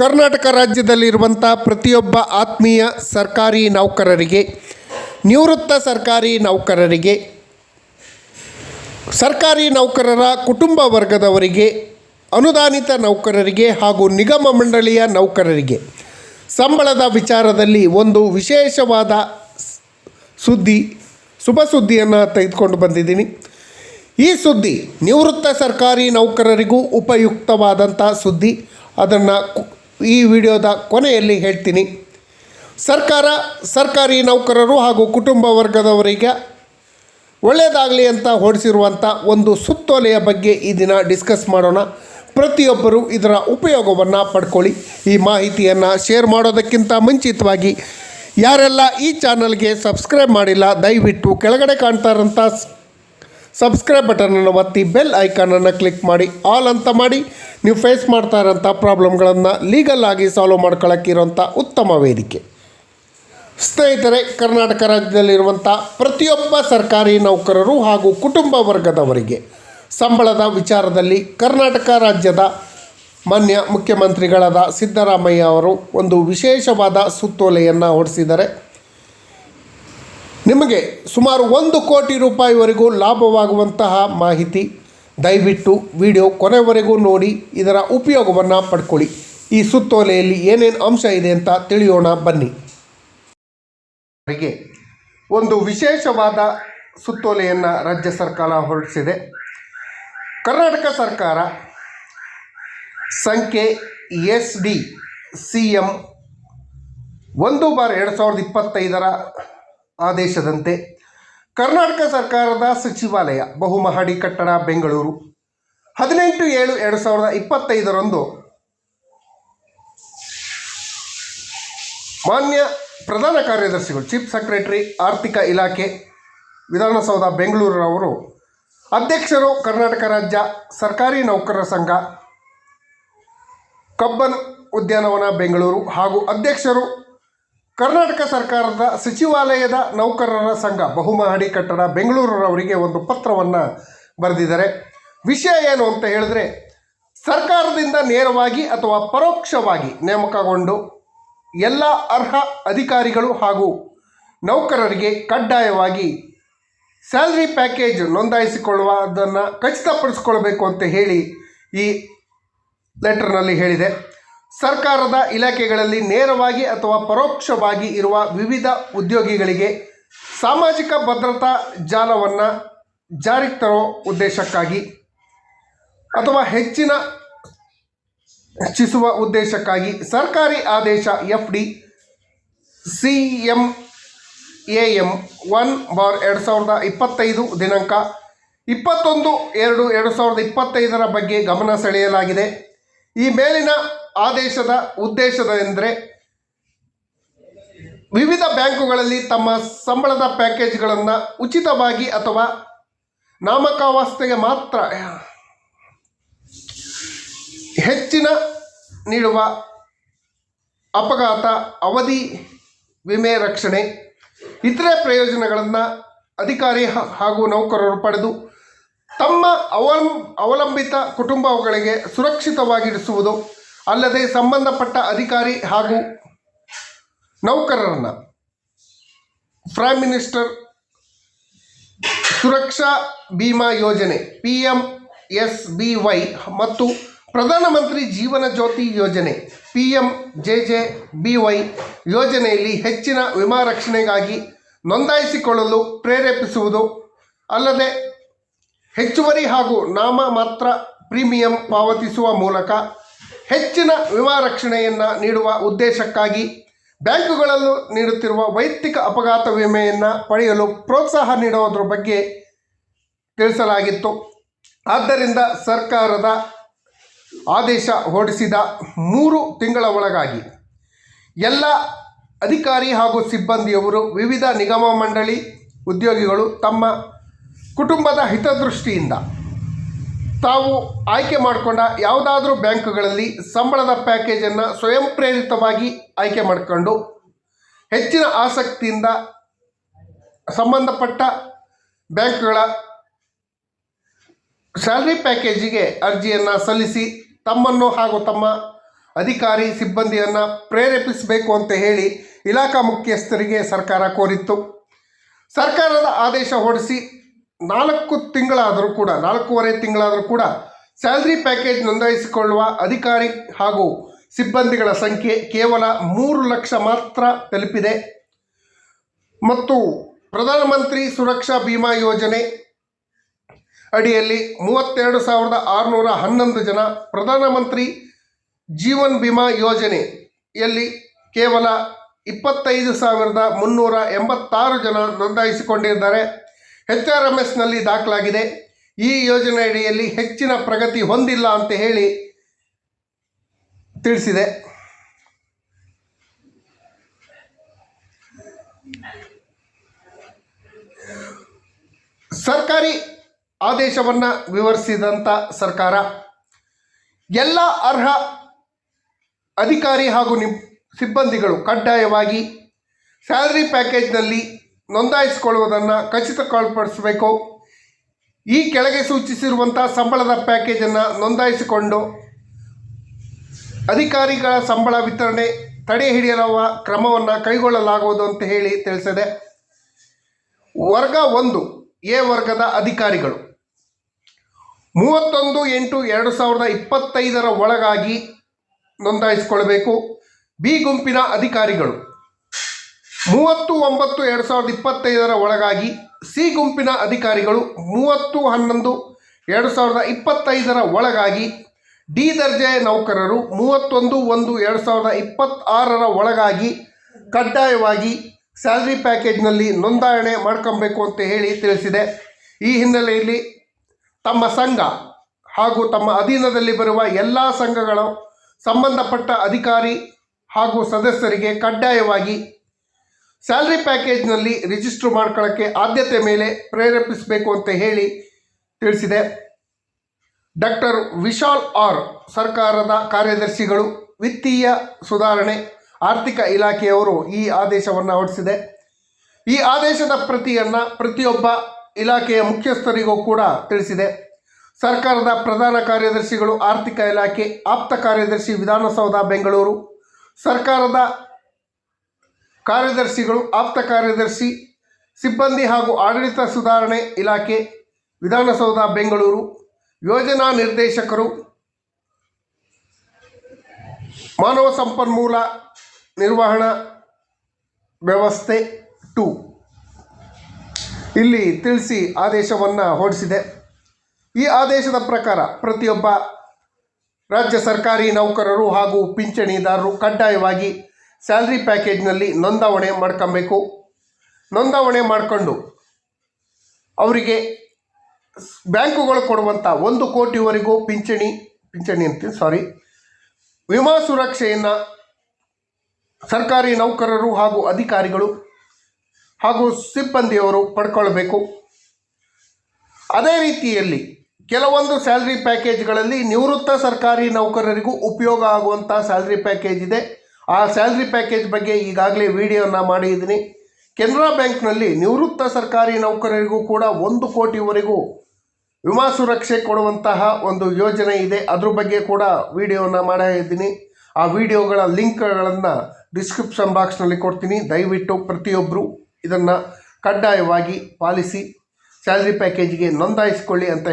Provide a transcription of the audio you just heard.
ಕರ್ನಾಟಕ ರಾಜ್ಯದಲ್ಲಿರುವಂಥ ಪ್ರತಿಯೊಬ್ಬ ಆತ್ಮೀಯ ಸರ್ಕಾರಿ ನೌಕರರಿಗೆ, ನಿವೃತ್ತ ಸರ್ಕಾರಿ ನೌಕರರಿಗೆ, ಸರ್ಕಾರಿ ನೌಕರರ ಕುಟುಂಬ ವರ್ಗದವರಿಗೆ, ಅನುದಾನಿತ ನೌಕರರಿಗೆ ಹಾಗೂ ನಿಗಮ ಮಂಡಳಿಯ ನೌಕರರಿಗೆ ಸಂಬಳದ ವಿಚಾರದಲ್ಲಿ ಒಂದು ವಿಶೇಷವಾದ ಸುದ್ದಿ, ಶುಭ ಸುದ್ದಿಯನ್ನು ತೆಗೆದುಕೊಂಡು ಬಂದಿದ್ದೀನಿ. ಈ ಸುದ್ದಿ ನಿವೃತ್ತ ಸರ್ಕಾರಿ ನೌಕರರಿಗೂ ಉಪಯುಕ್ತವಾದಂಥ ಸುದ್ದಿ. ಅದನ್ನು ಈ ವಿಡಿಯೋದ ಕೊನೆಯಲ್ಲಿ ಹೇಳ್ತೀನಿ. ಸರ್ಕಾರ, ಸರ್ಕಾರಿ ನೌಕರರು ಹಾಗೂ ಕುಟುಂಬ ವರ್ಗದವರಿಗೆ ಒಳ್ಳೆಯದಾಗಲಿ ಅಂತ ಹೊರಡಿಸಿರುವಂಥ ಒಂದು ಸುತ್ತೋಲೆಯ ಬಗ್ಗೆ ಈ ದಿನ ಡಿಸ್ಕಸ್ ಮಾಡೋಣ. ಪ್ರತಿಯೊಬ್ಬರು ಇದರ ಉಪಯೋಗವನ್ನು ಪಡ್ಕೊಳ್ಳಿ. ಈ ಮಾಹಿತಿಯನ್ನು ಶೇರ್ ಮಾಡೋದಕ್ಕಿಂತ ಮುಂಚಿತವಾಗಿ ಯಾರೆಲ್ಲ ಈ ಚಾನಲ್ಗೆ ಸಬ್ಸ್ಕ್ರೈಬ್ ಮಾಡಿಲ್ಲ, ದಯವಿಟ್ಟು ಕೆಳಗಡೆ ಕಾಣ್ತಾ ಇರೋಂಥ ಸಬ್ಸ್ಕ್ರೈಬ್ ಬಟನನ್ನು ಒತ್ತಿ ಬೆಲ್ ಐಕಾನನ್ನು ಕ್ಲಿಕ್ ಮಾಡಿ ಆಲ್ ಅಂತ ಮಾಡಿ. ನೀವು ಫೇಸ್ ಮಾಡ್ತಾ ಇರೋಂಥ ಪ್ರಾಬ್ಲಮ್ಗಳನ್ನು ಲೀಗಲ್ ಆಗಿ ಸಾಲ್ವ್ ಮಾಡ್ಕೊಳ್ಳೋಕ್ಕಿರೋಂಥ ಉತ್ತಮ ವೇದಿಕೆ. ಸ್ನೇಹಿತರೆ, ಕರ್ನಾಟಕ ರಾಜ್ಯದಲ್ಲಿರುವಂಥ ಪ್ರತಿಯೊಬ್ಬ ಸರ್ಕಾರಿ ನೌಕರರು ಹಾಗೂ ಕುಟುಂಬ ವರ್ಗದವರಿಗೆ ಸಂಬಳದ ವಿಚಾರದಲ್ಲಿ ಕರ್ನಾಟಕ ರಾಜ್ಯದ ಮಾನ್ಯ ಮುಖ್ಯಮಂತ್ರಿಗಳಾದ ಸಿದ್ದರಾಮಯ್ಯ ಅವರು ಒಂದು ವಿಶೇಷವಾದ ಸುತ್ತೋಲೆಯನ್ನು ಹೊರಡಿಸಿದ್ದಾರೆ ನಿಮಗೆ ಸುಮಾರು ಒಂದು ಕೋಟಿ ರೂಪಾಯಿವರೆಗೂ ಲಾಭವಾಗುವಂತಹ ಮಾಹಿತಿ, ದಯವಿಟ್ಟು ವಿಡಿಯೋ ಕೊನೆವರೆಗೂ ನೋಡಿ, ಇದರ ಉಪಯೋಗವನ್ನು ಪಡ್ಕೊಳ್ಳಿ. ಈ ಸುತ್ತೋಲೆಯಲ್ಲಿ ಏನೇನು ಅಂಶ ಇದೆ ಅಂತ ತಿಳಿಯೋಣ, ಬನ್ನಿ. ಅವರಿಗೆ ಒಂದು ವಿಶೇಷವಾದ ಸುತ್ತೋಲೆಯನ್ನು ರಾಜ್ಯ ಸರ್ಕಾರ ಹೊರಡಿಸಿದೆ. ಕರ್ನಾಟಕ ಸರ್ಕಾರ ಸಂಖ್ಯೆ ಎಸ್ ಡಿ, ಸಿ ಎಂ, ಒಂದು ಬಾರ್ ಎರಡು ಸಾವಿರದ ಇಪ್ಪತ್ತೈದರ ಆದೇಶದಂತೆ ಕರ್ನಾಟಕ ಸರ್ಕಾರದ ಸಚಿವಾಲಯ ಬಹುಮಹಡಿ ಕಟ್ಟಡ ಬೆಂಗಳೂರು ಹದಿನೆಂಟು ಏಳು ಎರಡು ಸಾವಿರದ ಇಪ್ಪತ್ತೈದರಂದು ಮಾನ್ಯ ಪ್ರಧಾನ ಕಾರ್ಯದರ್ಶಿಗಳು ಚೀಫ್ ಸೆಕ್ರೆಟರಿ ಆರ್ಥಿಕ ಇಲಾಖೆ, ವಿಧಾನಸೌಧ ಬೆಂಗಳೂರವರು ಅಧ್ಯಕ್ಷರು, ಕರ್ನಾಟಕ ರಾಜ್ಯ ಸರ್ಕಾರಿ ನೌಕರರ ಸಂಘ, ಕಬ್ಬನ್ ಉದ್ಯಾನವನ ಬೆಂಗಳೂರು ಹಾಗೂ ಅಧ್ಯಕ್ಷರು ಕರ್ನಾಟಕ ಸರ್ಕಾರದ ಸಚಿವಾಲಯದ ನೌಕರರ ಸಂಘ ಬಹುಮಹಡಿ ಕಟ್ಟಡ ಬೆಂಗಳೂರವರಿಗೆ ಒಂದು ಪತ್ರವನ್ನು ಬರೆದಿದ್ದಾರೆ. ವಿಷಯ ಏನು ಅಂತ ಹೇಳಿದ್ರೆ, ಸರ್ಕಾರದಿಂದ ನೇರವಾಗಿ ಅಥವಾ ಪರೋಕ್ಷವಾಗಿ ನೇಮಕಗೊಂಡು ಎಲ್ಲ ಅರ್ಹ ಅಧಿಕಾರಿಗಳು ಹಾಗೂ ನೌಕರರಿಗೆ ಕಡ್ಡಾಯವಾಗಿ ಸ್ಯಾಲ್ರಿ ಪ್ಯಾಕೇಜ್ ನೋಂದಾಯಿಸಿಕೊಳ್ಳುವುದನ್ನು ಖಚಿತಪಡಿಸಿಕೊಳ್ಬೇಕು ಅಂತ ಹೇಳಿ ಈ ಲೆಟರ್ನಲ್ಲಿ ಹೇಳಿದೆ. ಸರ್ಕಾರದ ಇಲಾಖೆಗಳಲ್ಲಿ ನೇರವಾಗಿ ಅಥವಾ ಪರೋಕ್ಷವಾಗಿ ಇರುವ ವಿವಿಧ ಉದ್ಯೋಗಿಗಳಿಗೆ ಸಾಮಾಜಿಕ ಭದ್ರತಾ ಜಾಲವನ್ನು ಜಾರಿಗೆ ತರೋ ಉದ್ದೇಶಕ್ಕಾಗಿ ಅಥವಾ ಹೆಚ್ಚಿನ ಹೆಚ್ಚಿಸುವ ಉದ್ದೇಶಕ್ಕಾಗಿ ಸರ್ಕಾರಿ ಆದೇಶ F D C M A M one bar ಎರಡು ಸಾವಿರದ ಇಪ್ಪತ್ತೈದು ದಿನಾಂಕ ಇಪ್ಪತ್ತೊಂದು ಎರಡು ಎರಡು ಸಾವಿರದ ಇಪ್ಪತ್ತೈದರ ಬಗ್ಗೆ ಗಮನ ಸೆಳೆಯಲಾಗಿದೆ. ಈ ಮೇಲಿನ ಆದೇಶದ ಉದ್ದೇಶದ ಎಂದರೆ ವಿವಿಧ ಬ್ಯಾಂಕುಗಳಲ್ಲಿ ತಮ್ಮ ಸಂಬಳದ ಪ್ಯಾಕೇಜ್ಗಳನ್ನು ಉಚಿತವಾಗಿ ಅಥವಾ ನಾಮಕಾವಸ್ಥೆಗೆ ಮಾತ್ರ ಹೆಚ್ಚಿನ ನೀಡುವ ಅಪಘಾತ, ಅವಧಿ, ವಿಮೆ ರಕ್ಷಣೆ ಇತರೆ ಪ್ರಯೋಜನಗಳನ್ನು ಅಧಿಕಾರಿ ಹಾಗೂ ನೌಕರರು ಪಡೆದು ತಮ್ಮ ಅವಲಂ, ಅವಲಂಬಿತ ಕುಟುಂಬಗಳಿಗೆ ಸುರಕ್ಷಿತವಾಗಿರಿಸುವುದು ಅಲ್ಲದೆ ಸಂಬಂಧಪಟ್ಟ ಅಧಿಕಾರಿ ಹಾಗೂ ನೌಕರರನ್ನು ಪ್ರೈಮ್ ಮಿನಿಸ್ಟರ್ ಸುರಕ್ಷಾ ಬಿಮಾ ಯೋಜನೆ P M S B Y ಮತ್ತು ಪ್ರಧಾನಮಂತ್ರಿ ಜೀವನ ಜ್ಯೋತಿ ಯೋಜನೆ P M J J B Y ಯೋಜನೆಯಲ್ಲಿ ಹೆಚ್ಚಿನ ವಿಮಾ ರಕ್ಷಣೆಗಾಗಿ ನೋಂದಾಯಿಸಿಕೊಳ್ಳಲು ಪ್ರೇರೇಪಿಸುವುದು, ಅಲ್ಲದೆ ಹೆಚ್ಚುವರಿ ಹಾಗೂ ನಾಮ ಮಾತ್ರ ಪ್ರೀಮಿಯಂ ಪಾವತಿಸುವ ಮೂಲಕ ಹೆಚ್ಚಿನ ವಿಮಾ ರಕ್ಷಣೆಯನ್ನು ನೀಡುವ ಉದ್ದೇಶಕ್ಕಾಗಿ ಬ್ಯಾಂಕುಗಳಲ್ಲೂ ನೀಡುತ್ತಿರುವ ವೈಯಕ್ತಿಕ ಅಪಘಾತ ವಿಮೆಯನ್ನು ಪಡೆಯಲು ಪ್ರೋತ್ಸಾಹ ನೀಡುವುದರ ಬಗ್ಗೆ ತಿಳಿಸಲಾಗಿತ್ತು. ಆದ್ದರಿಂದ ಸರ್ಕಾರದ ಆದೇಶ ಹೊರಡಿಸಿದ ಮೂರು ತಿಂಗಳ ಒಳಗಾಗಿ ಎಲ್ಲ ಅಧಿಕಾರಿ ಹಾಗೂ ಸಿಬ್ಬಂದಿಯವರು ವಿವಿಧ ನಿಗಮ ಮಂಡಳಿ ಉದ್ಯೋಗಿಗಳು ತಮ್ಮ ಕುಟುಂಬದ ಹಿತದೃಷ್ಟಿಯಿಂದ ತಾವು ಆಯ್ಕೆ ಮಾಡಿಕೊಂಡ ಯಾವುದಾದ್ರೂ ಬ್ಯಾಂಕುಗಳಲ್ಲಿ ಸಂಬಳದ ಪ್ಯಾಕೇಜನ್ನು ಸ್ವಯಂ ಪ್ರೇರಿತವಾಗಿ ಆಯ್ಕೆ ಮಾಡಿಕೊಂಡು ಹೆಚ್ಚಿನ ಆಸಕ್ತಿಯಿಂದ ಸಂಬಂಧಪಟ್ಟ ಬ್ಯಾಂಕ್ಗಳ ಸ್ಯಾಲ್ರಿ ಪ್ಯಾಕೇಜಿಗೆ ಅರ್ಜಿಯನ್ನು ಸಲ್ಲಿಸಿ ತಮ್ಮನ್ನು ಹಾಗೂ ತಮ್ಮ ಅಧಿಕಾರಿ ಸಿಬ್ಬಂದಿಯನ್ನು ಪ್ರೇರೇಪಿಸಬೇಕು ಅಂತ ಹೇಳಿ ಇಲಾಖಾ ಮುಖ್ಯಸ್ಥರಿಗೆ ಸರ್ಕಾರ ಕೋರಿತ್ತು. ಸರ್ಕಾರದ ಆದೇಶ ಹೊರಡಿಸಿ ನಾಲ್ಕು ತಿಂಗಳಾದರೂ ಕೂಡ, ನಾಲ್ಕೂವರೆ ತಿಂಗಳಾದರೂ ಕೂಡ ಸ್ಯಾಲ್ರಿ ಪ್ಯಾಕೇಜ್ ನೋಂದಾಯಿಸಿಕೊಳ್ಳುವ ಅಧಿಕಾರಿ ಹಾಗೂ ಸಿಬ್ಬಂದಿಗಳ ಸಂಖ್ಯೆ ಕೇವಲ ಮೂರು ಲಕ್ಷ ಮಾತ್ರ ತಲುಪಿದೆ. ಮತ್ತು ಪ್ರಧಾನಮಂತ್ರಿ ಸುರಕ್ಷಾ ಬಿಮಾ ಯೋಜನೆ ಅಡಿಯಲ್ಲಿ ಮೂವತ್ತೆರಡು ಸಾವಿರದ ಆರುನೂರ ಹನ್ನೊಂದು ಜನ ಪ್ರಧಾನಮಂತ್ರಿ ಜೀವನ್ ಬಿಮಾ ಯೋಜನೆಯಲ್ಲಿ ಕೇವಲ ಇಪ್ಪತ್ತೈದು ಸಾವಿರದ ಮುನ್ನೂರ ಎಂಬತ್ತಾರು ಜನ ನೋಂದಾಯಿಸಿಕೊಂಡಿದ್ದಾರೆ. ಎಚ್ ಆರ್ ಎಂ ಎಸ್ನಲ್ಲಿ ದಾಖಲಾಗಿದೆ. ಈ ಯೋಜನೆ ಅಡಿಯಲ್ಲಿ ಹೆಚ್ಚಿನ ಪ್ರಗತಿ ಹೊಂದಿಲ್ಲ ಅಂತ ಹೇಳಿ ತಿಳಿಸಿದೆ. ಸರ್ಕಾರಿ ಆದೇಶವನ್ನು ವಿವರಿಸಿದಂಥ ಸರ್ಕಾರ, ಎಲ್ಲ ಅರ್ಹ ಅಧಿಕಾರಿ ಹಾಗೂ ನಿಬ್, ಸಿಬ್ಬಂದಿಗಳು ಕಡ್ಡಾಯವಾಗಿ ಸ್ಯಾಲರಿ ಪ್ಯಾಕೇಜ್ನಲ್ಲಿ ನೋಂದಾಯಿಸಿಕೊಳ್ಳುವುದನ್ನು ಖಚಿತಪಡಿಸಬೇಕು. ಈ ಕೆಳಗೆ ಸೂಚಿಸಿರುವಂಥ ಸಂಬಳದ ಪ್ಯಾಕೇಜನ್ನು ನೋಂದಾಯಿಸಿಕೊಂಡು ಅಧಿಕಾರಿಗಳ ಸಂಬಳ ವಿತರಣೆ ತಡೆ ಹಿಡಿಯಲುವ ಕ್ರಮವನ್ನು ಕೈಗೊಳ್ಳಲಾಗುವುದು ಅಂತ ಹೇಳಿ ತಿಳಿಸಿದೆ. ವರ್ಗ ಒಂದು, ಎ ವರ್ಗದ ಅಧಿಕಾರಿಗಳು. ಮೂವತ್ತೊಂದು ಎಂಟು ಎರಡು ಸಾವಿರದ ಇಪ್ಪತ್ತೈದರ ಒಳಗಾಗಿ ನೋಂದಾಯಿಸಿಕೊಳ್ಳಬೇಕು. ಬಿ ಗುಂಪಿನ ಅಧಿಕಾರಿಗಳು. ಮೂವತ್ತು ಒಂಬತ್ತು ಎರಡು ಸಾವಿರದ ಇಪ್ಪತ್ತೈದರ ಒಳಗಾಗಿ ಸಿ ಗುಂಪಿನ ಅಧಿಕಾರಿಗಳು ಮೂವತ್ತು ಹನ್ನೊಂದು ಎರಡು ಸಾವಿರದ ಇಪ್ಪತ್ತೈದರ ಒಳಗಾಗಿ ಡಿ ದರ್ಜೆಯ ನೌಕರರು ಮೂವತ್ತೊಂದು ಒಂದು ಎರಡು ಸಾವಿರದ ಇಪ್ಪತ್ತಾರರ ಒಳಗಾಗಿ ಕಡ್ಡಾಯವಾಗಿ ಸ್ಯಾಲ್ರಿ ಪ್ಯಾಕೇಜ್ನಲ್ಲಿ ನೋಂದಾವಣೆ ಮಾಡ್ಕೊಬೇಕು ಅಂತ ಹೇಳಿ ತಿಳಿಸಿದೆ. ಈ ಹಿನ್ನೆಲೆಯಲ್ಲಿ ತಮ್ಮ ಸಂಘ ಹಾಗೂ ತಮ್ಮ ಅಧೀನದಲ್ಲಿ ಬರುವ ಎಲ್ಲ ಸಂಘಗಳ ಸಂಬಂಧಪಟ್ಟ ಅಧಿಕಾರಿ ಹಾಗೂ ಸದಸ್ಯರಿಗೆ ಕಡ್ಡಾಯವಾಗಿ ಸ್ಯಾಲ್ರಿ ಪ್ಯಾಕೇಜ್ನಲ್ಲಿ ರಿಜಿಸ್ಟರ್ ಮಾಡ್ಕೊಳ್ಳೋಕ್ಕೆ ಆದ್ಯತೆ ಮೇಲೆ ಪ್ರೇರೇಪಿಸಬೇಕು ಅಂತ ಹೇಳಿ ತಿಳಿಸಿದೆ. ಡಾಕ್ಟರ್ ವಿಶಾಲ್ ಆರ್ ಸರ್ಕಾರದ ಕಾರ್ಯದರ್ಶಿಗಳು ವಿತ್ತೀಯ ಸುಧಾರಣೆ ಆರ್ಥಿಕ ಇಲಾಖೆಯವರು ಈ ಆದೇಶವನ್ನು ಹೊರಡಿಸಿದೆ. ಈ ಆದೇಶದ ಪ್ರತಿಯನ್ನು ಪ್ರತಿಯೊಬ್ಬ ಇಲಾಖೆಯ ಮುಖ್ಯಸ್ಥರಿಗೂ ಕೂಡ ತಿಳಿಸಿದೆ. ಸರ್ಕಾರದ ಪ್ರಧಾನ ಕಾರ್ಯದರ್ಶಿಗಳು ಆರ್ಥಿಕ ಇಲಾಖೆ, ಆಪ್ತ ಕಾರ್ಯದರ್ಶಿ ವಿಧಾನಸೌಧ, ಬೆಂಗಳೂರು. ಸರ್ಕಾರದ ಕಾರ್ಯದರ್ಶಿಗಳು, ಆಪ್ತ ಕಾರ್ಯದರ್ಶಿ, ಸಿಬ್ಬಂದಿ ಹಾಗೂ ಆಡಳಿತ ಸುಧಾರಣೆ ಇಲಾಖೆ, ವಿಧಾನಸೌಧ, ಬೆಂಗಳೂರು, ಯೋಜನಾ ನಿರ್ದೇಶಕರು, ಮಾನವ ಸಂಪನ್ಮೂಲ ನಿರ್ವಹಣಾ ವ್ಯವಸ್ಥೆ ಟು. ಇಲ್ಲಿ ತಿಳಿಸಿ ಆದೇಶವನ್ನು ಹೊರಡಿಸಿದೆ. ಈ ಆದೇಶದ ಪ್ರಕಾರ ಪ್ರತಿಯೊಬ್ಬ ರಾಜ್ಯ ಸರ್ಕಾರಿ ನೌಕರರು ಹಾಗೂ ಪಿಂಚಣಿದಾರರು ಕಡ್ಡಾಯವಾಗಿ ಸ್ಯಾಲ್ರಿ ಪ್ಯಾಕೇಜ್ನಲ್ಲಿ ನೋಂದಾವಣೆ ಮಾಡ್ಕೊಬೇಕು. ನೋಂದಾವಣೆ ಮಾಡಿಕೊಂಡು ಅವರಿಗೆ ಬ್ಯಾಂಕುಗಳು ಕೊಡುವಂಥ ಒಂದು ಕೋಟಿವರೆಗೂ ಪಿಂಚಣಿ ಪಿಂಚಣಿ ಅಂತೀನಿ ಸಾರಿ ವಿಮಾ ಸುರಕ್ಷೆಯನ್ನು ಸರ್ಕಾರಿ ನೌಕರರು ಹಾಗೂ ಅಧಿಕಾರಿಗಳು ಹಾಗೂ ಸಿಬ್ಬಂದಿಯವರು ಪಡ್ಕೊಳ್ಬೇಕು. ಅದೇ ರೀತಿಯಲ್ಲಿ ಕೆಲವೊಂದು ಸ್ಯಾಲ್ರಿ ಪ್ಯಾಕೇಜ್ಗಳಲ್ಲಿ ನಿವೃತ್ತ ಸರ್ಕಾರಿ ನೌಕರರಿಗೂ ಉಪಯೋಗ ಆಗುವಂಥ ಸ್ಯಾಲ್ರಿ ಪ್ಯಾಕೇಜ್ ಇದೆ. ಆ ಸ್ಯಾಲ್ರಿ ಪ್ಯಾಕೇಜ್ ಬಗ್ಗೆ ಈಗಾಗಲೇ ವಿಡಿಯೋನ ಮಾಡಿದ್ದೀನಿ. ಕೆನರಾ ಬ್ಯಾಂಕ್ನಲ್ಲಿ ನಿವೃತ್ತ ಸರ್ಕಾರಿ ನೌಕರರಿಗೂ ಕೂಡ ಒಂದು ಕೋಟಿವರೆಗೂ ವಿಮಾ ಸುರಕ್ಷೆ ಕೊಡುವಂತಹ ಒಂದು ಯೋಜನೆ ಇದೆ. ಅದ್ರ ಬಗ್ಗೆ ಕೂಡ ವಿಡಿಯೋನ ಮಾಡಿದ್ದೀನಿ. ಆ ವಿಡಿಯೋಗಳ ಲಿಂಕ್ಗಳನ್ನು ಡಿಸ್ಕ್ರಿಪ್ಷನ್ ಬಾಕ್ಸ್ನಲ್ಲಿ ಕೊಡ್ತೀನಿ. ದಯವಿಟ್ಟು ಪ್ರತಿಯೊಬ್ಬರು ಇದನ್ನು ಕಡ್ಡಾಯವಾಗಿ ಪಾಲಿಸಿ, ಸ್ಯಾಲ್ರಿ ಪ್ಯಾಕೇಜ್ಗೆ ನೋಂದಾಯಿಸಿಕೊಳ್ಳಿ ಅಂತ